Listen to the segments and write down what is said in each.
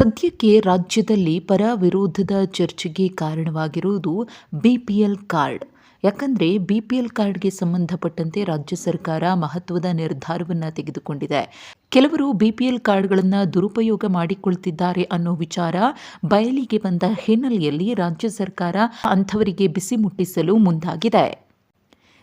ಸದ್ಯಕ್ಕೆ ರಾಜ್ಯದಲ್ಲಿ ಪರ ವಿರೋಧದ ಚರ್ಚೆಗೆ ಕಾರಣವಾಗಿರುವುದು ಬಿ ಪಿ ಎಲ್ ಕಾರ್ಡ್. ಯಾಕಂದರೆ ಬಿ ಪಿ ಎಲ್ ಕಾರ್ಡ್ಗೆ ಸಂಬಂಧಪಟ್ಟಂತೆ ರಾಜ್ಯ ಸರ್ಕಾರ ಮಹತ್ವದ ನಿರ್ಧಾರವನ್ನು ತೆಗೆದುಕೊಂಡಿದೆ. ಕೆಲವರು ಬಿ ಪಿ ಎಲ್ ಕಾರ್ಡ್ಗಳನ್ನು ದುರುಪಯೋಗ ಮಾಡಿಕೊಳ್ತಿದ್ದಾರೆ ಅನ್ನೋ ವಿಚಾರ ಬಯಲಿಗೆ ಬಂದ ಹಿನ್ನೆಲೆಯಲ್ಲಿ ರಾಜ್ಯ ಸರ್ಕಾರ ಅಂಥವರಿಗೆ ಬಿಸಿ ಮುಟ್ಟಿಸಲು ಮುಂದಾಗಿದೆ.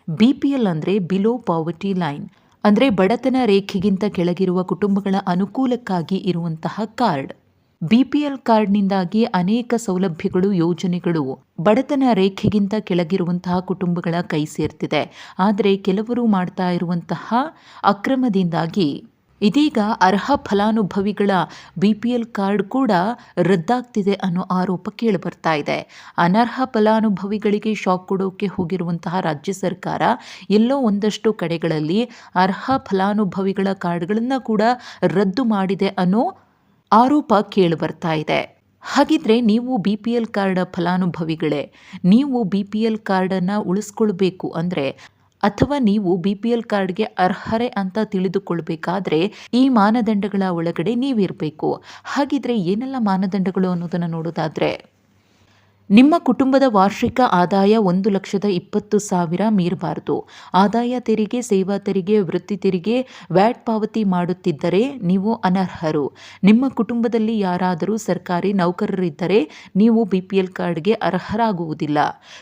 ಬಿ ಪಿ ಎಲ್ ಅಂದರೆ ಬಿಲೋ ಪಾವರ್ಟಿ ಲೈನ್, ಅಂದರೆ ಬಡತನ ರೇಖೆಗಿಂತ ಕೆಳಗಿರುವ ಕುಟುಂಬಗಳ ಅನುಕೂಲಕ್ಕಾಗಿ ಇರುವಂತಹ ಕಾರ್ಡ್. ಬಿಪಿಎಲ್ ಕಾರ್ಡ್ನಿಂದಾಗಿ ಅನೇಕ ಸೌಲಭ್ಯಗಳು, ಯೋಜನೆಗಳು ಬಡತನ ರೇಖೆಗಿಂತ ಕೆಳಗಿರುವಂತಹ ಕುಟುಂಬಗಳ ಕೈ ಸೇರ್ತಿದೆ. ಆದರೆ ಕೆಲವರು ಮಾಡ್ತಾ ಇರುವಂತಹ ಅಕ್ರಮದಿಂದಾಗಿ ಇದೀಗ ಅರ್ಹ ಫಲಾನುಭವಿಗಳ ಬಿ ಪಿ ಎಲ್ ಕಾರ್ಡ್ ಕೂಡ ರದ್ದಾಗ್ತಿದೆ ಅನ್ನೋ ಆರೋಪ ಕೇಳಿಬರ್ತಾ ಇದೆ. ಅನರ್ಹ ಫಲಾನುಭವಿಗಳಿಗೆ ಶಾಕ್ ಕೊಡೋಕೆ ಹೋಗಿರುವಂತಹ ರಾಜ್ಯ ಸರ್ಕಾರ ಎಲ್ಲೋ ಒಂದಷ್ಟು ಕಡೆಗಳಲ್ಲಿ ಅರ್ಹ ಫಲಾನುಭವಿಗಳ ಕಾರ್ಡ್ಗಳನ್ನು ಕೂಡ ರದ್ದು ಮಾಡಿದೆ ಅನ್ನೋ ಆರೋಪ ಕೇಳಿ ಬರ್ತಾ ಇದೆ. ಹಾಗಿದ್ರೆ ನೀವು ಬಿ ಪಿ ಎಲ್ ಕಾರ್ಡ್ ಫಲಾನುಭವಿಗಳೇ, ನೀವು ಬಿ ಪಿ ಎಲ್ ಕಾರ್ಡನ್ನು ಉಳಿಸ್ಕೊಳ್ಬೇಕು ಅಂದರೆ, ಅಥವಾ ನೀವು ಬಿ ಪಿ ಎಲ್ ಕಾರ್ಡ್ಗೆ ಅರ್ಹರೆ ಅಂತ ತಿಳಿದುಕೊಳ್ಬೇಕಾದ್ರೆ ಈ ಮಾನದಂಡಗಳ ಒಳಗಡೆ ನೀವಿರಬೇಕು. ಹಾಗಿದ್ರೆ ಏನೆಲ್ಲ ಮಾನದಂಡಗಳು ಅನ್ನೋದನ್ನು ನೋಡೋದಾದರೆ ನಿಮ್ಮ ಕುಟುಂಬದ ವಾರ್ಷಿಕ ಆದಾಯ ಒಂದು ಲಕ್ಷದ ಇಪ್ಪತ್ತು ಸಾವಿರ ಮೀರಬಾರದು. ಆದಾಯ ತೆರಿಗೆ, ಸೇವಾ ತೆರಿಗೆ, ವೃತ್ತಿ ತೆರಿಗೆ, ವ್ಯಾಟ್ ಪಾವತಿ ಮಾಡುತ್ತಿದ್ದರೆ ನೀವು ಅನರ್ಹರು. ನಿಮ್ಮ ಕುಟುಂಬದಲ್ಲಿ ಯಾರಾದರೂ ಸರ್ಕಾರಿ ನೌಕರರಿದ್ದರೆ ನೀವು ಬಿಪಿಎಲ್ ಕಾರ್ಡ್ಗೆ ಅರ್ಹರಾಗುವುದಿಲ್ಲ.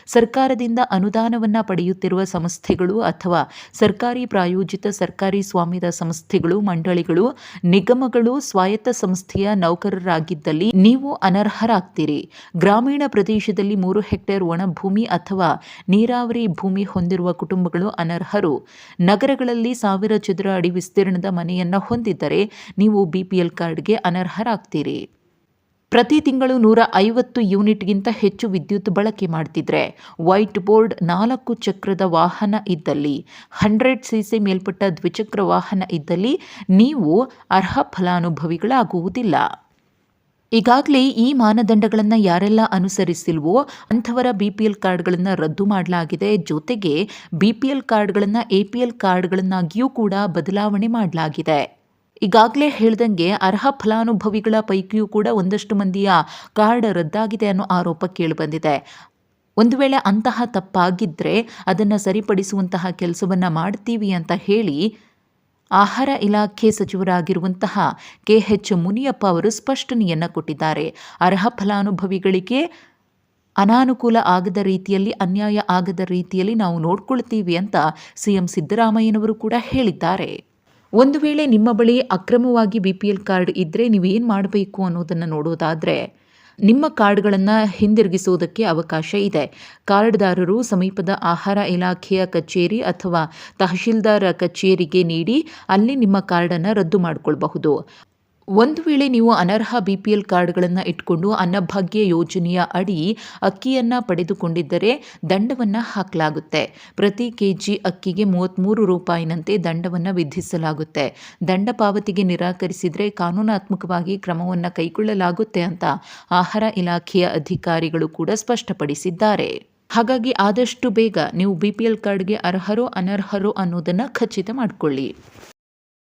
ಸರ್ಕಾರದಿಂದ ಅನುದಾನವನ್ನು ಪಡೆಯುತ್ತಿರುವ ಸಂಸ್ಥೆಗಳು ಅಥವಾ ಸರ್ಕಾರಿ ಪ್ರಾಯೋಜಿತ ಸರ್ಕಾರಿ ಸ್ವಾಮ್ಯದ ಸಂಸ್ಥೆಗಳು, ಮಂಡಳಿಗಳು, ನಿಗಮಗಳು ಸ್ವಾಯತ್ತ ಸಂಸ್ಥೆಯ ನೌಕರರಾಗಿದ್ದಲ್ಲಿ ನೀವು ಅನರ್ಹರಾಗ್ತೀರಿ. ಗ್ರಾಮೀಣ ಪ್ರದೇಶ ಪ್ರದೇಶದಲ್ಲಿ ಮೂರು ಹೆಕ್ಟೇರ್ ಒಣ ಭೂಮಿ ಅಥವಾ ನೀರಾವರಿ ಭೂಮಿ ಹೊಂದಿರುವ ಕುಟುಂಬಗಳು ಅನರ್ಹರು. ನಗರಗಳಲ್ಲಿ ಸಾವಿರ ಚದರ ಅಡಿ ವಿಸ್ತೀರ್ಣದ ಮನೆಯನ್ನು ಹೊಂದಿದ್ದರೆ ನೀವು ಬಿಪಿಎಲ್ ಕಾರ್ಡ್ಗೆ ಅನರ್ಹರಾಗ್ತೀರಿ. ಪ್ರತಿ ತಿಂಗಳು ನೂರ ಐವತ್ತು ಯೂನಿಟ್ಗಿಂತ ಹೆಚ್ಚು ವಿದ್ಯುತ್ ಬಳಕೆ ಮಾಡ್ತಿದ್ರೆ ವೈಟ್ ಬೋರ್ಡ್ ನಾಲ್ಕು ಚಕ್ರದ ವಾಹನ ಇದ್ದಲ್ಲಿ, ಹಂಡ್ರೆಡ್ ಸಿ ಸಿ ಮೇಲ್ಪಟ್ಟ ದ್ವಿಚಕ್ರ ವಾಹನ ಇದ್ದಲ್ಲಿ ನೀವು ಅರ್ಹ ಫಲಾನುಭವಿಗಳಾಗುವುದಿಲ್ಲ. ಈಗಾಗಲೇ ಈ ಮಾನದಂಡಗಳನ್ನು ಯಾರೆಲ್ಲ ಅನುಸರಿಸಿಲ್ವೋ ಅಂಥವರ ಬಿ ಪಿ ಎಲ್ ಕಾರ್ಡ್ಗಳನ್ನು ರದ್ದು ಮಾಡಲಾಗಿದೆ. ಜೊತೆಗೆ ಬಿ ಪಿ ಎಲ್ ಕಾರ್ಡ್ಗಳನ್ನು ಎ ಪಿ ಎಲ್ ಕಾರ್ಡ್ಗಳನ್ನಾಗಿಯೂ ಕೂಡ ಬದಲಾವಣೆ ಮಾಡಲಾಗಿದೆ. ಈಗಾಗಲೇ ಹೇಳ್ದಂಗೆ ಅರ್ಹ ಫಲಾನುಭವಿಗಳ ಪೈಕಿಯೂ ಕೂಡ ಒಂದಷ್ಟು ಮಂದಿಯ ಕಾರ್ಡ್ ರದ್ದಾಗಿದೆ ಅನ್ನೋ ಆರೋಪ ಕೇಳಿಬಂದಿದೆ. ಒಂದು ವೇಳೆ ಅಂತಹ ತಪ್ಪಾಗಿದ್ದರೆ ಅದನ್ನು ಸರಿಪಡಿಸುವಂತಹ ಕೆಲಸವನ್ನು ಮಾಡ್ತೀವಿ ಅಂತ ಹೇಳಿ ಆಹಾರ ಇಲಾಖೆ ಸಚಿವರಾಗಿರುವಂತಹ ಕೆಎಚ್ ಮುನಿಯಪ್ಪ ಅವರು ಸ್ಪಷ್ಟನೆಯನ್ನು ಕೊಟ್ಟಿದ್ದಾರೆ. ಅರ್ಹ ಫಲಾನುಭವಿಗಳಿಗೆ ಅನಾನುಕೂಲ ಆಗದ ರೀತಿಯಲ್ಲಿ, ಅನ್ಯಾಯ ಆಗದ ರೀತಿಯಲ್ಲಿ ನಾವು ನೋಡ್ಕೊಳ್ತೀವಿ ಅಂತ ಸಿಎಂ ಸಿದ್ದರಾಮಯ್ಯನವರು ಕೂಡ ಹೇಳಿದ್ದಾರೆ. ಒಂದು ವೇಳೆ ನಿಮ್ಮ ಬಳಿ ಅಕ್ರಮವಾಗಿ ಬಿ ಪಿ ಎಲ್ ಕಾರ್ಡ್ ಇದ್ದರೆ ನೀವೇನು ಮಾಡಬೇಕು ಅನ್ನೋದನ್ನು ನೋಡೋದಾದರೆ ನಿಮ್ಮ ಕಾರ್ಡ್ಗಳನ್ನು ಹಿಂದಿರುಗಿಸುವುದಕ್ಕೆ ಅವಕಾಶ ಇದೆ. ಕಾರ್ಡ್ದಾರರು ಸಮೀಪದ ಆಹಾರ ಇಲಾಖೆಯ ಕಚೇರಿ ಅಥವಾ ತಹಶೀಲ್ದಾರ್ ಕಚೇರಿಗೆ ನೀಡಿ ಅಲ್ಲಿ ನಿಮ್ಮ ಕಾರ್ಡನ್ನು ರದ್ದು ಮಾಡಿಕೊಳ್ಬಹುದು. ಒಂದು ವೇಳೆ ನೀವು ಅನರ್ಹ ಬಿ ಪಿ ಎಲ್ ಕಾರ್ಡ್ಗಳನ್ನು ಇಟ್ಕೊಂಡು ಅನ್ನಭಾಗ್ಯ ಯೋಜನೆಯ ಅಡಿ ಅಕ್ಕಿಯನ್ನು ಪಡೆದುಕೊಂಡಿದ್ದರೆ ದಂಡವನ್ನು ಹಾಕಲಾಗುತ್ತೆ. ಪ್ರತಿ ಕೆ ಜಿ ಅಕ್ಕಿಗೆ ಮೂವತ್ತ್ಮೂರು ರೂಪಾಯಿನಂತೆ ದಂಡವನ್ನು ವಿಧಿಸಲಾಗುತ್ತೆ. ದಂಡ ಪಾವತಿಗೆ ನಿರಾಕರಿಸಿದರೆ ಕಾನೂನಾತ್ಮಕವಾಗಿ ಕ್ರಮವನ್ನು ಕೈಗೊಳ್ಳಲಾಗುತ್ತೆ ಅಂತ ಆಹಾರ ಇಲಾಖೆಯ ಅಧಿಕಾರಿಗಳು ಕೂಡ ಸ್ಪಷ್ಟಪಡಿಸಿದ್ದಾರೆ. ಹಾಗಾಗಿ ಆದಷ್ಟು ಬೇಗ ನೀವು ಬಿ ಪಿ ಎಲ್ ಕಾರ್ಡ್ಗೆ ಅರ್ಹರೋ ಅನರ್ಹರೋ ಅನ್ನೋದನ್ನು ಖಚಿತ ಮಾಡಿಕೊಳ್ಳಿ.